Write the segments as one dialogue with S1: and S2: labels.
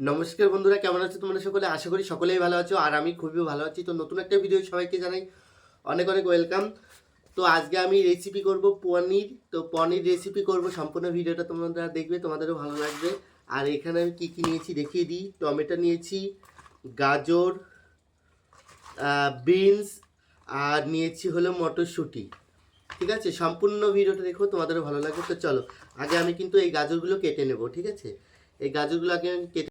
S1: নমস্কার বন্ধুরা, কেমন আছো তোমরা সকলে? আশা করি সকলেই ভালো আছো, আর আমি খুবই ভালো আছি। তো নতুন একটা ভিডিও সবাইকে জানাই অনেক অনেক ওয়েলকাম তো আজকে আমি রেসিপি করব পনির। তো পনির রেসিপি করব, সম্পূর্ণ ভিডিওটা তোমরা দেখবে, তোমাদেরও ভালো লাগবে। আর এখানে আমি কী কী নিয়েছি দেখিয়ে দিই। টমেটো নিয়েছি, গাজর বিনস আর নিয়েছি হলো মটরশুঁটি। ঠিক আছে? সম্পূর্ণ ভিডিওটা দেখো, তোমাদেরও ভালো লাগবে। তো চলো, আগে আমি কিন্তু এই গাজরগুলো কেটে নেব, ঠিক আছে? এই গাজরগুলো আগে আমি কেটে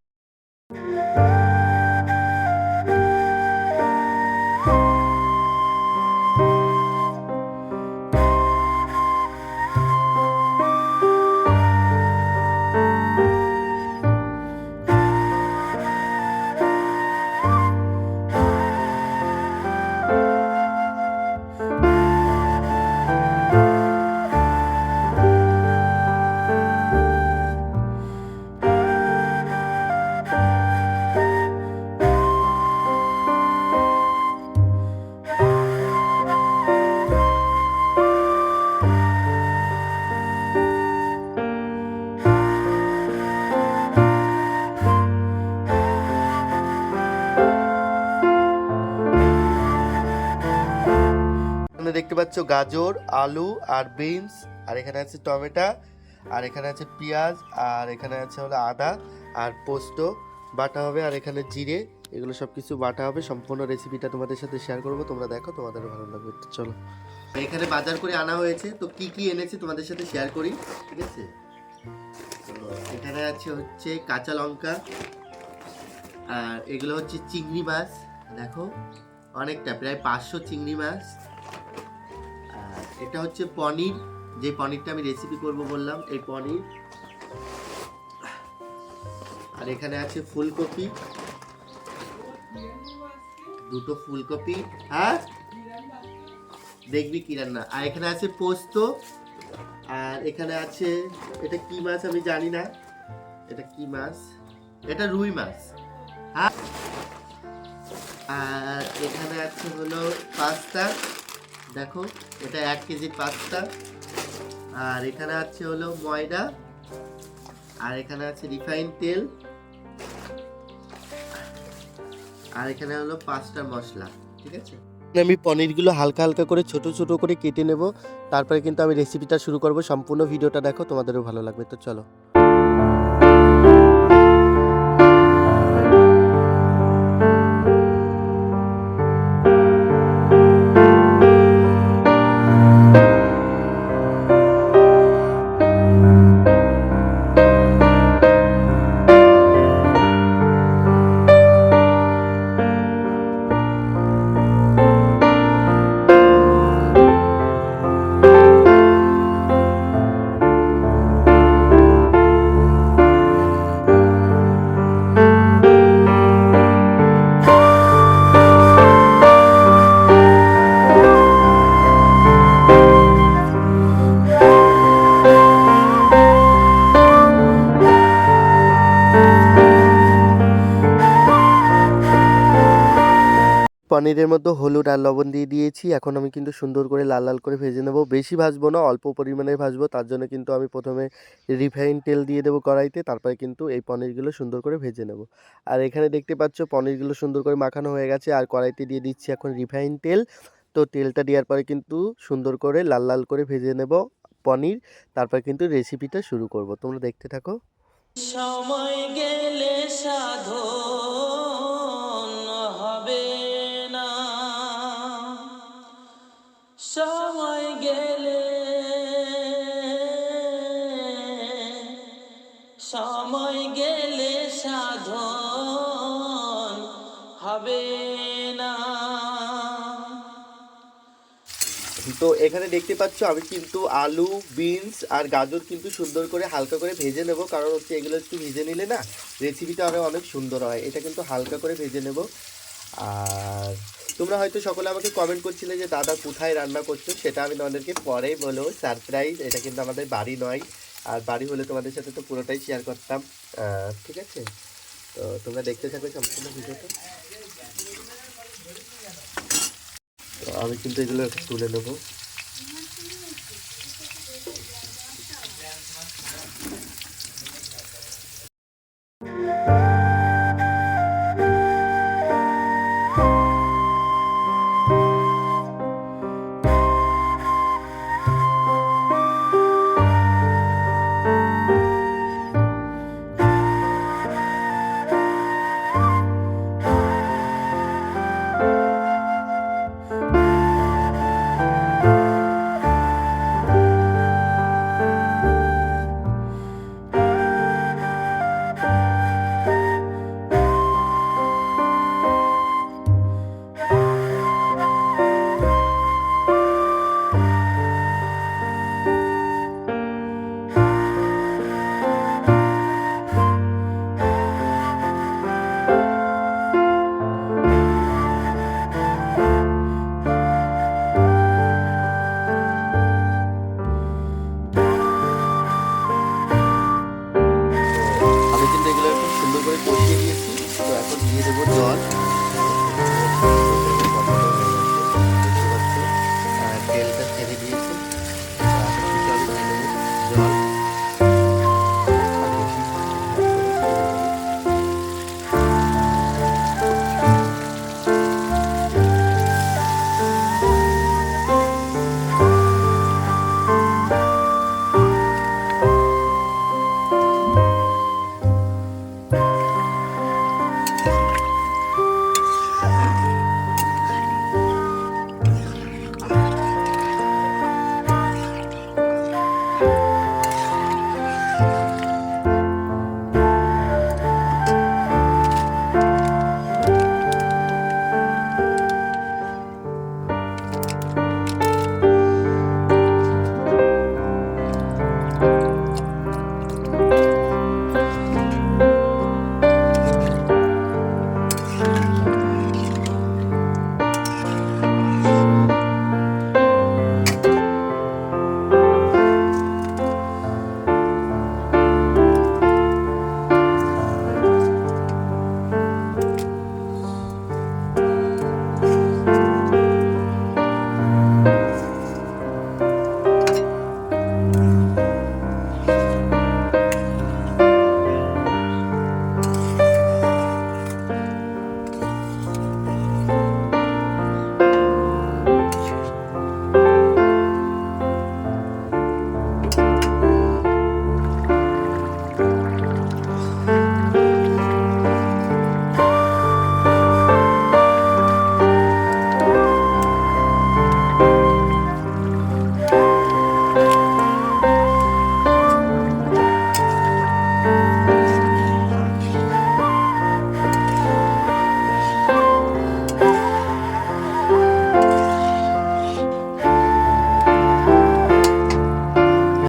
S1: এখানে দেখতে পাচ্ছ গাজর, আলু আর বিনস, আর এখানে আছে টমেটো, আর এখানে আছে পেঁয়াজ, আর এখানে আছে হলো আদা আর পোস্ত। বাটা হবে আর এখানে জিরে, এগুলো সব কিছু বাটা হবে। সম্পূর্ণ রেসিপিটা তোমাদের সাথে শেয়ার করব, তোমরা দেখো, তোমাদের ভালো লাগবে। চলো। এখানে বাজার করে আনা হয়েছে, তো কি কি এনেছে তোমাদের সাথে শেয়ার করি, ঠিক আছে? এখানে আছে হচ্ছে কাঁচা লঙ্কা, আর এগুলো হচ্ছে চিংড়ি মাছ, দেখো। অনেকটা, প্রায় পাঁচশো চিংড়ি মাছ। আর এটা হচ্ছে পনির। যে পনিরটা আমি রেসিপি করব বললাম, এই পনির। আর এখানে আছে ফুলকপি। দুটো ফুলকপি। হ্যাঁ? দেখবি কি রান্না। আর এখানে আছে পোস্ত। আর এখানে আছে, এটা কি মাছ আমি জানি না। এটা কি মাছ? এটা রুই মাছ। হ্যাঁ? আর এখানে আছে হলো পাস্তা। দেখো, এটা এক কেজি পাস্তা। আর এখানে আছে হলো ময়দা। আর এখানে আছে রিফাইন তেল। আর এখানে হলো পাঁচটা মশলা, ঠিক আছে? আমি পনিরগুলো হালকা হালকা করে, ছোট ছোট করে কেটে নেব। তারপরে কিন্তু আমি রেসিপিটা শুরু করব। সম্পূর্ণ ভিডিওটা দেখো, তোমাদেরও ভালো লাগবে। তো চলো। পনিরের মধ্যে হলুদ আর লবণ দিয়ে দিয়েছি। এখন আমি কিন্তু সুন্দর করে লাল লাল করে ভেজে নেব। বেশি ভাজবো না, অল্প পরিমাণে ভাজবো। তার জন্য কিন্তু আমি প্রথমে রিফাইন তেল দিয়ে দেবো কড়াইতে। তারপরে কিন্তু এই পনিরগুলো সুন্দর করে ভেজে নেব। আর এখানে দেখতে পাচ্ছ, পনিরগুলো সুন্দর করে মাখানো হয়ে গেছে। আর কড়াইতে দিয়ে দিচ্ছি এখন রিফাইন তেল। তো তেলটা দেওয়ার পরে কিন্তু সুন্দর করে লাল লাল করে ভেজে নেব পনির। তারপর কিন্তু রেসিপিটা শুরু করব। তোমরা দেখতে থাকো।
S2: সময় গেলে সাধন। সময় গেলে সময় গেলে সাধন হবে না।
S1: তো এখানে দেখতে পাচ্ছ, আমি কিন্তু আলু, বিনস আর গাজর কিন্তু সুন্দর করে হালকা করে ভেজে নেব, কারণ হচ্ছে এগুলো একটু ভেজে নিলে না রেসিপিটা আরও অনেক সুন্দর হয়। এটা কিন্তু হালকা করে ভেজে নেব। আর তোমরা হয়তো সকলে আমাকে কমেন্ট করছিলে যে, দাদা কোথায় রান্না করছ? সেটা আমি তোমাদেরকে পরেই বলো সারপ্রাইজ এটা কিন্তু আমাদের বাড়ি নয়। আর বাড়ি হলে তোমাদের সাথে তো পুরোটাই শেয়ার করতাম। ঠিক আছে? তো তোমরা দেখতে থাকবে সম্পূর্ণ ভিডিওটা। তো আমি কিন্তু এগুলো তুলে নেব।